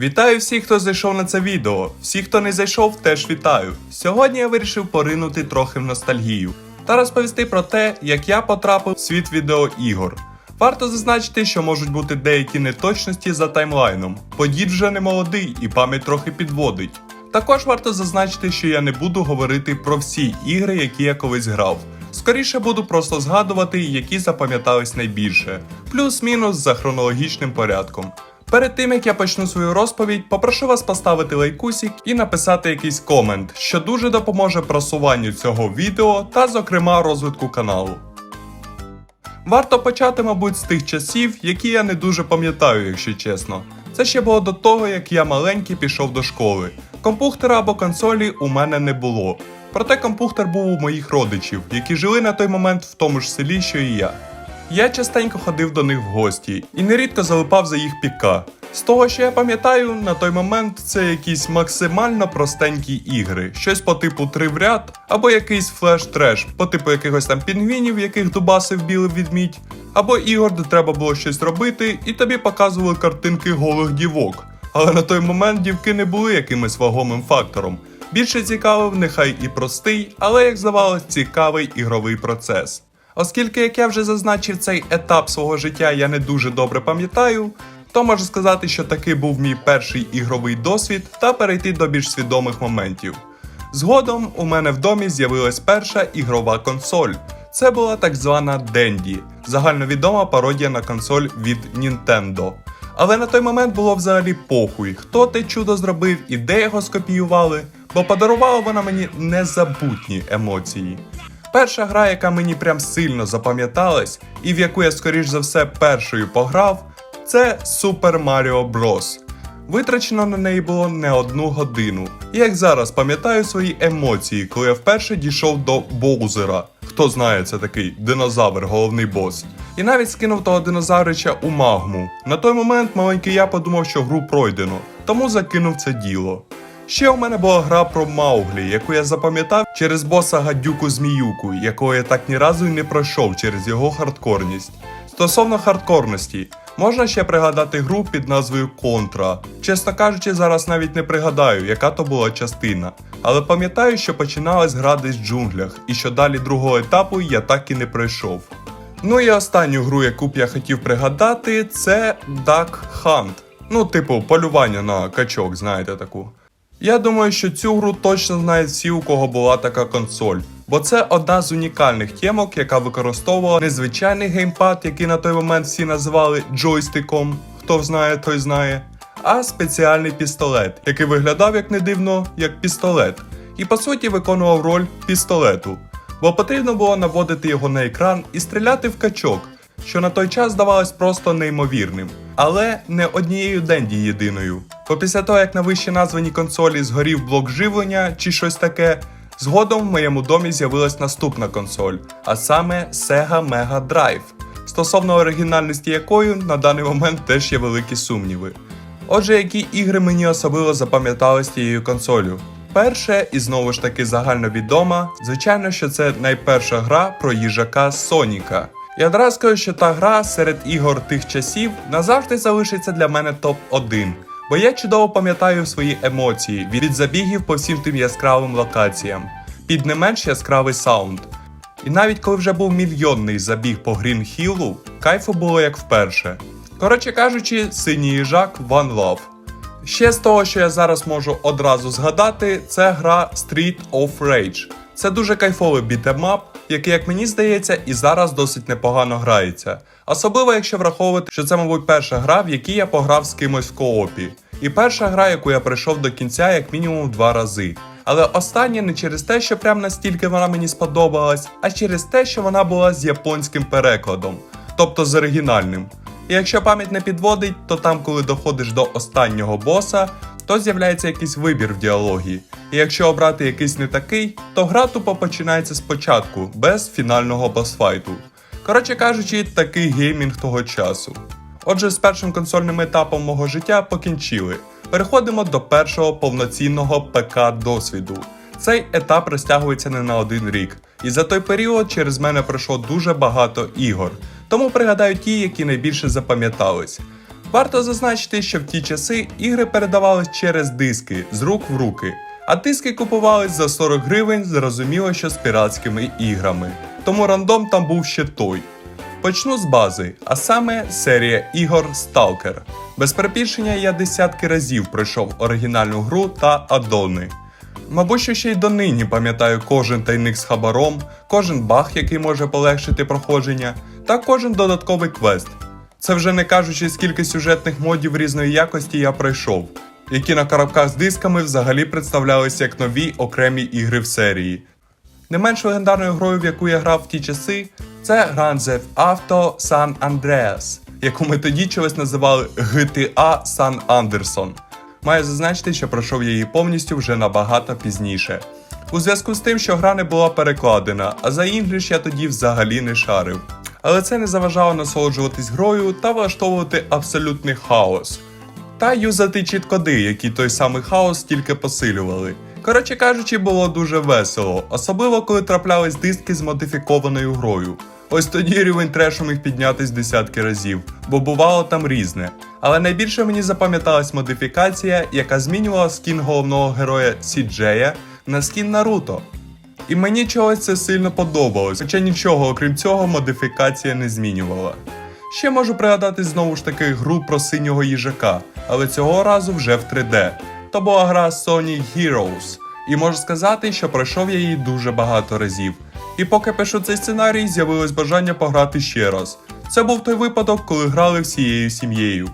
Вітаю всіх, хто зайшов на це відео. Всіх, хто не зайшов, теж вітаю. Сьогодні я вирішив поринути трохи в ностальгію та розповісти про те, як я потрапив в світ відеоігор. Варто зазначити, що можуть бути деякі неточності за таймлайном, бо дід вже не молодий і пам'ять трохи підводить. Також варто зазначити, що я не буду говорити про всі ігри, які я колись грав. Скоріше буду просто згадувати, які запам'ятались найбільше, плюс-мінус за хронологічним порядком. Перед тим як я почну свою розповідь, попрошу вас поставити лайкусик і написати якийсь комент, що дуже допоможе просуванню цього відео та, зокрема, розвитку каналу. Варто почати, мабуть, з тих часів, які я не дуже пам'ятаю, якщо чесно. Це ще було до того, як я маленький пішов до школи. Компухтера або консолі у мене не було. Проте компухтер був у моїх родичів, які жили на той момент в тому ж селі, що і я. Я частенько ходив до них в гості і нерідко залипав за їх піка. З того, що я пам'ятаю, на той момент це якісь максимально простенькі ігри, щось по типу три в ряд, або якийсь флеш-треш, по типу якихось там пінгвінів, яких дубасив білий відмідь, або ігор, де треба було щось робити, і тобі показували картинки голих дівок. Але на той момент дівки не були якимось вагомим фактором. Більше цікавив нехай і простий, але як здавалось, цікавий ігровий процес. Оскільки, як я вже зазначив, цей етап свого життя я не дуже добре пам'ятаю, то можу сказати, що такий був мій перший ігровий досвід та перейти до більш свідомих моментів. Згодом у мене в домі з'явилась перша ігрова консоль. Це була так звана Денді, загальновідома пародія на консоль від Nintendo. Але на той момент було взагалі похуй, хто те чудо зробив і де його скопіювали, бо подарувала вона мені незабутні емоції. Перша гра, яка мені прям сильно запам'яталась, і в яку я скоріш за все першою пограв, це Super Mario Bros. Витрачено на неї було не одну годину. І як зараз пам'ятаю свої емоції, коли я вперше дійшов до Боузера. Хто знає, це такий динозавр, головний бос. І навіть скинув того динозаврича у магму. На той момент маленький я подумав, що гру пройдено, тому закинув це діло. Ще у мене була гра про Мауглі, яку я запам'ятав через боса гадюку Зміюку, якого я так ні разу й не пройшов через його хардкорність. Стосовно хардкорності, можна ще пригадати гру під назвою Контра. Чесно кажучи, зараз навіть не пригадаю, яка то була частина. Але пам'ятаю, що починалась гра десь в джунглях, і що далі другого етапу я так і не пройшов. Ну і останню гру, яку б я хотів пригадати, це Duck Hunt. Ну, типу, полювання на качок, знаєте таку. Я думаю, що цю гру точно знають всі, у кого була така консоль, бо це одна з унікальних темок, яка використовувала незвичайний геймпад, який на той момент всі називали джойстиком, хто знає, той знає, а спеціальний пістолет, який виглядав як не дивно, як пістолет, і по суті виконував роль пістолету, бо потрібно було наводити його на екран і стріляти в качок, що на той час здавалось просто неймовірним. Але не однією денді єдиною. Бо після того, як на вище названій консолі згорів блок живлення чи щось таке, згодом в моєму домі з'явилась наступна консоль, а саме Sega Mega Drive, стосовно оригінальності якої на даний момент теж є великі сумніви. Отже, які ігри мені особливо запам'ятались тією консолю? Перше, і знову ж таки загальновідома, звичайно, що це найперша гра про їжака Соніка. Я одразу скажу, що та гра серед ігор тих часів назавжди залишиться для мене топ-1, бо я чудово пам'ятаю свої емоції від забігів по всім тим яскравим локаціям, під не менш яскравий саунд. І навіть коли вже був мільйонний забіг по Грін Хіллу, кайфу було як вперше. Коротше кажучи, синій їжак One Love. Ще з того, що я зараз можу одразу згадати, це гра Street of Rage. Це дуже кайфовий бітемап, який, як мені здається, і зараз досить непогано грається. Особливо, якщо враховувати, що це, мабуть, перша гра, в якій я пограв з кимось в коопі. І перша гра, яку я пройшов до кінця, як мінімум два рази. Але остання не через те, що прям настільки вона мені сподобалась, а через те, що вона була з японським перекладом, тобто з оригінальним. І якщо пам'ять не підводить, то там, коли доходиш до останнього боса, то з'являється якийсь вибір в діалогі. І якщо обрати якийсь не такий, то гра тупо починається спочатку, без фінального босфайту. Коротше кажучи, такий геймінг того часу. Отже, з першим консольним етапом мого життя покінчили. Переходимо до першого повноцінного ПК досвіду. Цей етап розтягується не на один рік, і за той період через мене пройшло дуже багато ігор. Тому пригадаю ті, які найбільше запам'ятались. Варто зазначити, що в ті часи ігри передавались через диски з рук в руки, а диски купувались за 40 гривень, зрозуміло, що з піратськими іграми. Тому рандом там був ще той. Почну з бази, а саме серія ігор Stalker. Без перебільшення я десятки разів пройшов оригінальну гру та аддони. Мабуть, що ще й донині пам'ятаю кожен тайник з хабаром, кожен баг, який може полегшити проходження, та кожен додатковий квест. Це вже не кажучи, скільки сюжетних модів різної якості я пройшов, які на коробках з дисками взагалі представлялися як нові окремі ігри в серії. Не менш легендарною грою, в яку я грав в ті часи, це Grand Theft Auto San Andreas, яку ми тоді чогось називали GTA San Anderson. Маю зазначити, що пройшов її повністю вже набагато пізніше. У зв'язку з тим, що гра не була перекладена, а за інгліш я тоді взагалі не шарив. Але це не заважало насолоджуватись грою та влаштовувати абсолютний хаос. Та юзати чіткоди, які той самий хаос тільки посилювали. Коротше кажучи, було дуже весело, особливо коли траплялись диски з модифікованою грою. Ось тоді рівень трешу міг піднятись десятки разів, бо бувало там різне. Але найбільше мені запам'яталась модифікація, яка змінювала скін головного героя Сіджея на скін Наруто. І мені чогось це сильно подобалось, хоча нічого окрім цього модифікація не змінювала. Ще можу пригадати знову ж таки гру про синього їжака, але цього разу вже в 3D. То була гра Sonic Heroes, і можу сказати, що пройшов я її дуже багато разів. І поки пишу цей сценарій, з'явилось бажання пограти ще раз. Це був той випадок, коли грали всією сім'єю.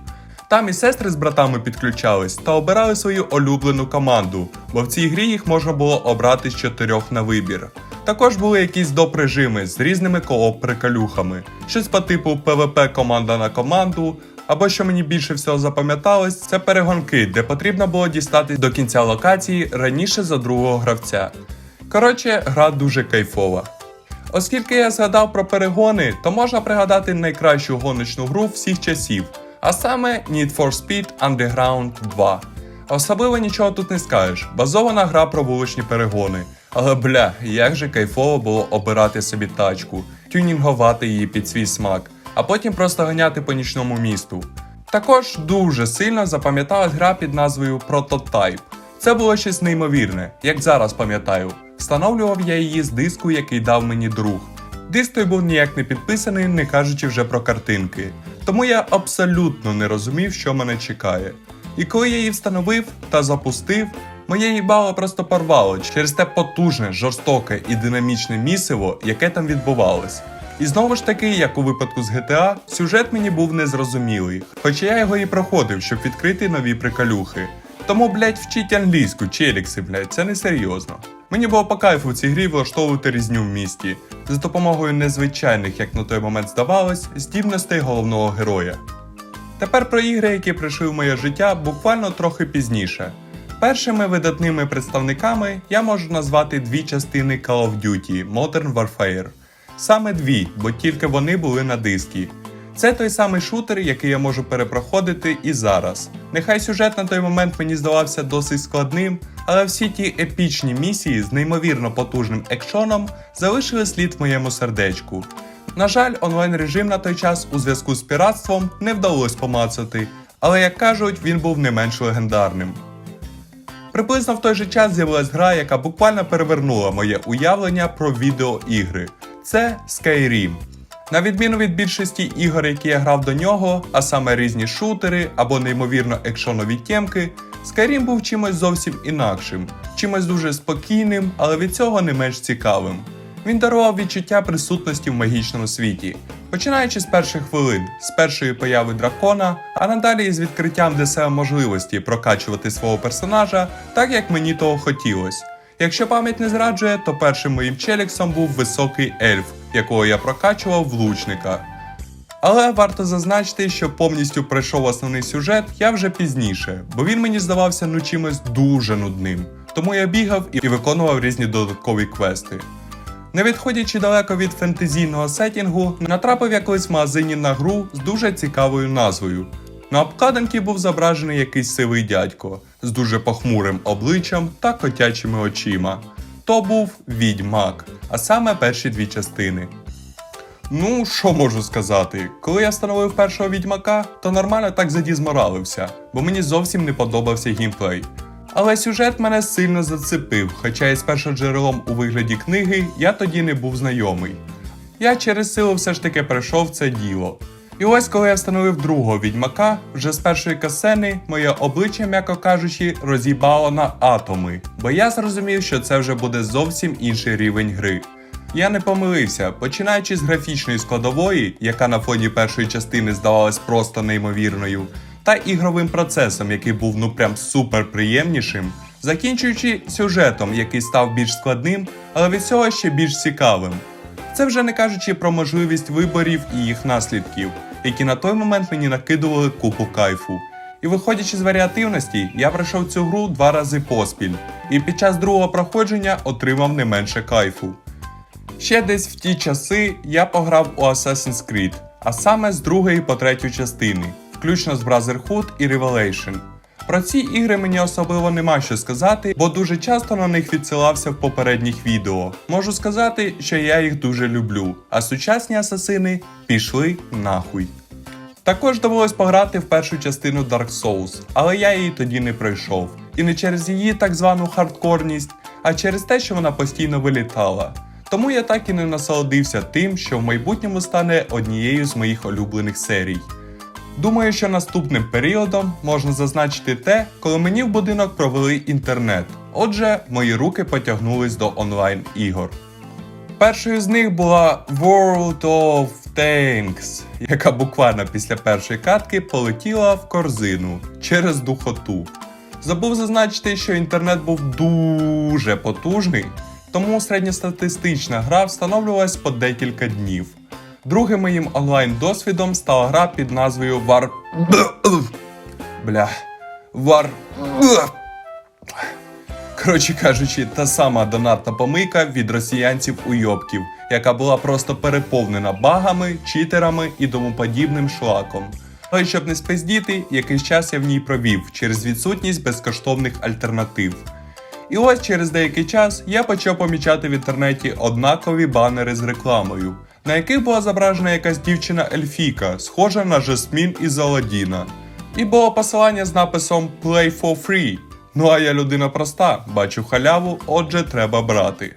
Там і сестри з братами підключались та обирали свою улюблену команду, бо в цій грі їх можна було обрати з чотирьох на вибір. Також були якісь доп режими з різними кооп-приколюхами, щось по типу ПВП команда на команду, або що мені більше всього запам'яталось, це перегонки, де потрібно було дістатись до кінця локації раніше за другого гравця. Коротше, гра дуже кайфова. Оскільки я згадав про перегони, то можна пригадати найкращу гоночну гру всіх часів, а саме Need for Speed Underground 2. Особливо нічого тут не скажеш, базована гра про вуличні перегони. Але бля, як же кайфово було обирати собі тачку, тюнінгувати її під свій смак, а потім просто ганяти по нічному місту. Також дуже сильно запам'яталась гра під назвою Prototype. Це було щось неймовірне, як зараз пам'ятаю. Встановлював я її з диску, який дав мені друг. Диск той був ніяк не підписаний, не кажучи вже про картинки. Тому я абсолютно не розумів, що мене чекає. І коли я її встановив та запустив, моє їбало просто порвало через те потужне, жорстоке і динамічне місиво, яке там відбувалось. І знову ж таки, як у випадку з GTA, сюжет мені був незрозумілий, хоча я його і проходив, щоб відкрити нові приколюхи. Тому, блять, вчіть англійську, челікси, блять, це не серйозно. Мені було по кайфу в цій грі влаштовувати різню в місті з допомогою незвичайних, як на той момент здавалось, здібностей головного героя. Тепер про ігри, які прийшли в моє життя буквально трохи пізніше. Першими видатними представниками я можу назвати дві частини Call of Duty Modern Warfare. Саме дві, бо тільки вони були на дискі. Це той самий шутер, який я можу перепроходити і зараз. Нехай сюжет на той момент мені здавався досить складним, але всі ті епічні місії з неймовірно потужним екшоном залишили слід в моєму сердечку. На жаль, онлайн режим на той час у зв'язку з піратством не вдалося помацати, але як кажуть, він був не менш легендарним. Приблизно в той же час з'явилась гра, яка буквально перевернула моє уявлення про відеоігри. Це Skyrim. На відміну від більшості ігор, які я грав до нього, а саме різні шутери або неймовірно екшонові тємки, Skyrim був чимось зовсім інакшим, чимось дуже спокійним, але від цього не менш цікавим. Він дарував відчуття присутності в магічному світі, починаючи з перших хвилин, з першої появи дракона, а надалі із відкриттям для себе можливості прокачувати свого персонажа так, як мені того хотілося. Якщо пам'ять не зраджує, то першим моїм челіксом був високий ельф, якого я прокачував в лучника. Але варто зазначити, що повністю пройшов основний сюжет я вже пізніше, бо він мені здавався ну чимось дуже нудним. Тому я бігав і виконував різні додаткові квести. Не відходячи далеко від фентезійного сетінгу, натрапив я колись в магазині на гру з дуже цікавою назвою. На обкладинці був зображений якийсь сивий дядько з дуже похмурим обличчям та котячими очима. То був відьмак, а саме перші дві частини. Ну, що можу сказати? Коли я встановив першого відьмака, то нормально так задізморалився, бо мені зовсім не подобався геймплей. Але сюжет мене сильно зацепив, хоча із першоджерелом у вигляді книги я тоді не був знайомий. Я через силу все ж таки пройшов це діло. І ось коли я встановив другого відьмака, вже з першої касени моє обличчя, м'яко кажучи, роз'їбало на атоми, бо я зрозумів, що це вже буде зовсім інший рівень гри. Я не помилився, починаючи з графічної складової, яка на фоні першої частини здавалась просто неймовірною, та ігровим процесом, який був ну прям супер приємнішим, закінчуючи сюжетом, який став більш складним, але від цього ще більш цікавим. Це вже не кажучи про можливість виборів і їх наслідків, які на той момент мені накидували купу кайфу. І виходячи з варіативності, я пройшов цю гру два рази поспіль, і під час другого проходження отримав не менше кайфу. Ще десь в ті часи я пограв у Assassin's Creed, а саме з другої по третю частини, включно з Brotherhood і Revelation. Про ці ігри мені особливо нема що сказати, бо дуже часто на них відсилався в попередніх відео. Можу сказати, що я їх дуже люблю, а сучасні асасини пішли нахуй. Також довелось пограти в першу частину Dark Souls, але я її тоді не пройшов. І не через її так звану хардкорність, а через те, що вона постійно вилітала. Тому я так і не насолодився тим, що в майбутньому стане однією з моїх улюблених серій. Думаю, що наступним періодом можна зазначити те, коли мені в будинок провели інтернет. Отже, мої руки потягнулись до онлайн ігор. Першою з них була World of Tanks, яка буквально після першої катки полетіла в корзину через духоту. Забув зазначити, що інтернет був дуже потужний, тому середньостатистична гра встановлювалась по декілька днів. Другим моїм онлайн досвідом стала гра під назвою War. Бля. War. Коротше кажучи, та сама донатна помийка від росіянців уйобків, яка була просто переповнена багами, читерами і тому подібним шлаком. Але щоб не спиздіти, якийсь час я в ній провів через відсутність безкоштовних альтернатив. І ось через деякий час я почав помічати в інтернеті однакові банери з рекламою, на яких була зображена якась дівчина Ельфіка, схожа на Жасмін із Аладдіна. І було посилання з написом Play for free. Ну а я людина проста, бачу халяву, отже, треба брати.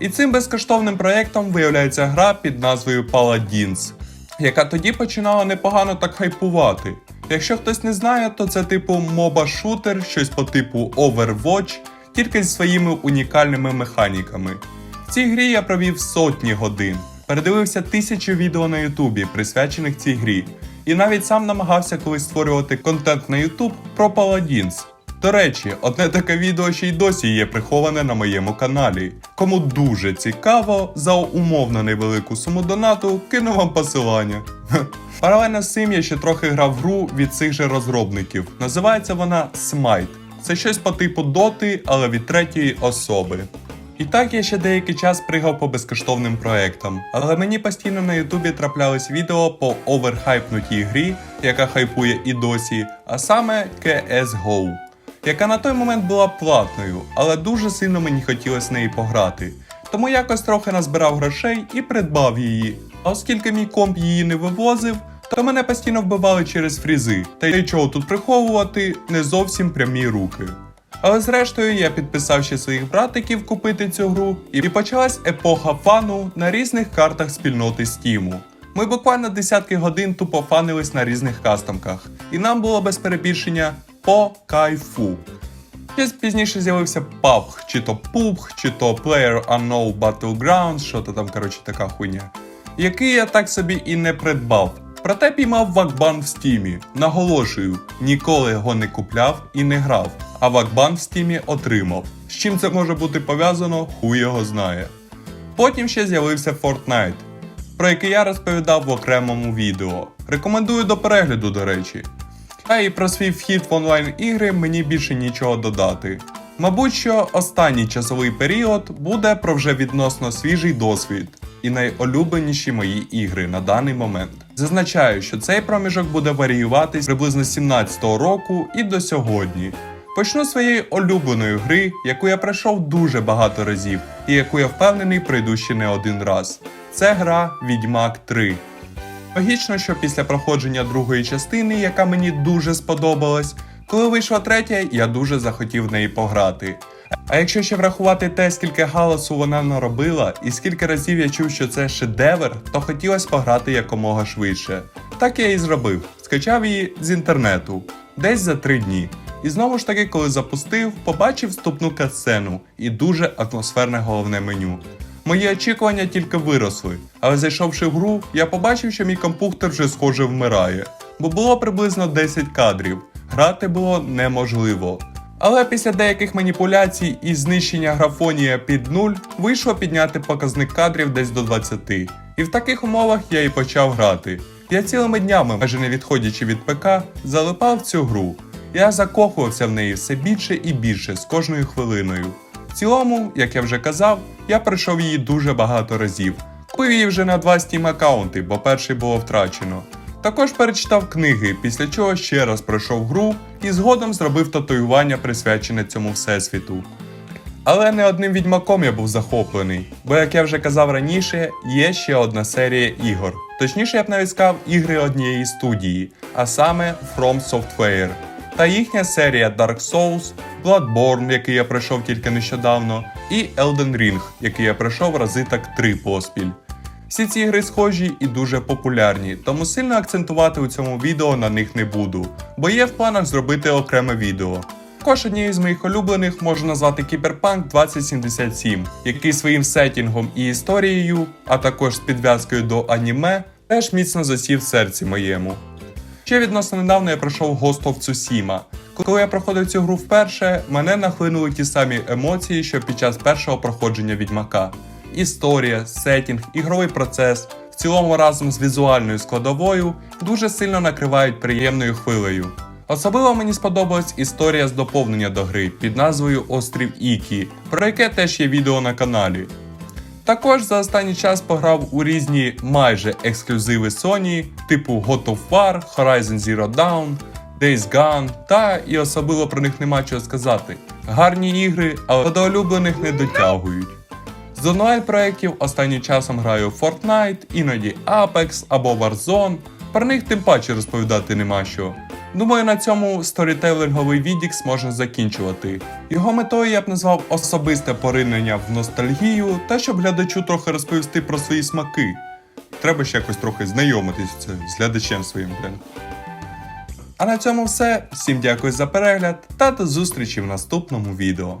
І цим безкоштовним проєктом виявляється гра під назвою Paladins, яка тоді починала непогано так хайпувати. Якщо хтось не знає, то це типу моба-шутер, щось по типу Overwatch, тільки зі своїми унікальними механіками. В цій грі я провів сотні годин, передивився тисячі відео на Ютубі, присвячених цій грі, і навіть сам намагався колись створювати контент на Ютуб про Paladins. До речі, одне таке відео ще й досі є приховане на моєму каналі. Кому дуже цікаво, за умовно невелику суму донату кину вам посилання. Паралельно з цим я ще трохи грав гру від цих же розробників. Називається вона Smite. Це щось по типу доти, але від третьої особи. І так я ще деякий час пригав по безкоштовним проектам, але мені постійно на Ютубі траплялись відео по оверхайпнутій грі, яка хайпує і досі, а саме CSGO, яка на той момент була платною, але дуже сильно мені хотілося неї пограти. Тому якось трохи назбирав грошей і придбав її. А оскільки мій комп її не вивозив, то мене постійно вбивали через фрізи, та й чого тут приховувати не зовсім прямі руки. Але зрештою я підписав ще своїх братиків купити цю гру, і почалась епоха фану на різних картах спільноти Стіму. Ми буквально десятки годин тупо фанились на різних кастомках, і нам було без перебільшення по кайфу. Ще пізніше з'явився PUBG, чи то PUBG, чи то Player Unknown Battlegrounds, що то там, коротше, така хуйня, який я так собі і не придбав. Проте піймав вакбан в стімі. Наголошую, ніколи його не купляв і не грав, а вакбан в стімі отримав. З чим це може бути пов'язано, хуй його знає. Потім ще з'явився Fortnite, про який я розповідав в окремому відео. Рекомендую до перегляду, до речі. А і про свій вхід в онлайн ігри мені більше нічого додати. Мабуть, що останній часовий період буде про вже відносно свіжий досвід і найулюбленіші мої ігри на даний момент. Зазначаю, що цей проміжок буде варіюватись приблизно з 17-го року і до сьогодні. Почну з своєї улюбленої гри, яку я пройшов дуже багато разів, і яку я впевнений пройду ще не один раз. Це гра Відьмак 3. Логічно, що після проходження другої частини, яка мені дуже сподобалась, коли вийшла третя, я дуже захотів в неї пограти. А якщо ще врахувати те, скільки галасу вона наробила, і скільки разів я чув, що це шедевр, то хотілося пограти якомога швидше. Так я і зробив. Скачав її з інтернету десь за три дні. І знову ж таки, коли запустив, побачив вступну катсцену і дуже атмосферне головне меню. Мої очікування тільки виросли, але зайшовши в гру, я побачив, що мій комп'ютер вже схоже вмирає, бо було приблизно 10 кадрів. Грати було неможливо. Але після деяких маніпуляцій і знищення графонія під нуль вийшло підняти показник кадрів десь до 20. І в таких умовах я і почав грати. Я цілими днями, майже не відходячи від ПК, залипав цю гру. Я закохувався в неї все більше і більше з кожною хвилиною. В цілому, як я вже казав, я пройшов її дуже багато разів. Купив її вже на два Steam аккаунти, бо перший було втрачено. Також перечитав книги, після чого ще раз пройшов гру і згодом зробив татуювання, присвячене цьому всесвіту. Але не одним відьмаком я був захоплений, бо, як я вже казав раніше, є ще одна серія ігор. Точніше, я б навіть сказав ігри однієї студії, а саме From Software. Та їхня серія Dark Souls, Bloodborne, який я пройшов тільки нещодавно, і Elden Ring, який я пройшов рази так три поспіль. Всі ці ігри схожі і дуже популярні, тому сильно акцентувати у цьому відео на них не буду, бо є в планах зробити окреме відео. Також однією з моїх улюблених можна назвати Cyberpunk 2077, який своїм сетінгом і історією, а також з підв'язкою до аніме, теж міцно засів в серці моєму. Ще відносно недавно я пройшов Ghost of Tsushima. Коли я проходив цю гру вперше, мене нахлинули ті самі емоції, що під час першого проходження відьмака. Історія, сетінг, ігровий процес, в цілому разом з візуальною складовою дуже сильно накривають приємною хвилею. Особливо мені сподобалась історія з доповнення до гри під назвою Острів Ікі, про яке теж є відео на каналі. Також за останній час пограв у різні майже ексклюзиви Sony, типу God of War, Horizon Zero Dawn, Days Gone, та і особливо про них нема чого сказати. Гарні ігри, але до улюблених не дотягують. З онлайн проєктів останнім часом граю в Fortnite, іноді Apex або Warzone. Про них тим паче розповідати нема що. Думаю, на цьому сторітейлинговий відікс можна закінчувати. Його метою я б назвав особисте поринення в ностальгію та щоб глядачу трохи розповісти про свої смаки. Треба ще якось трохи знайомитись це з глядачем своїм, блин. А на цьому все. Всім дякую за перегляд та до зустрічі в наступному відео.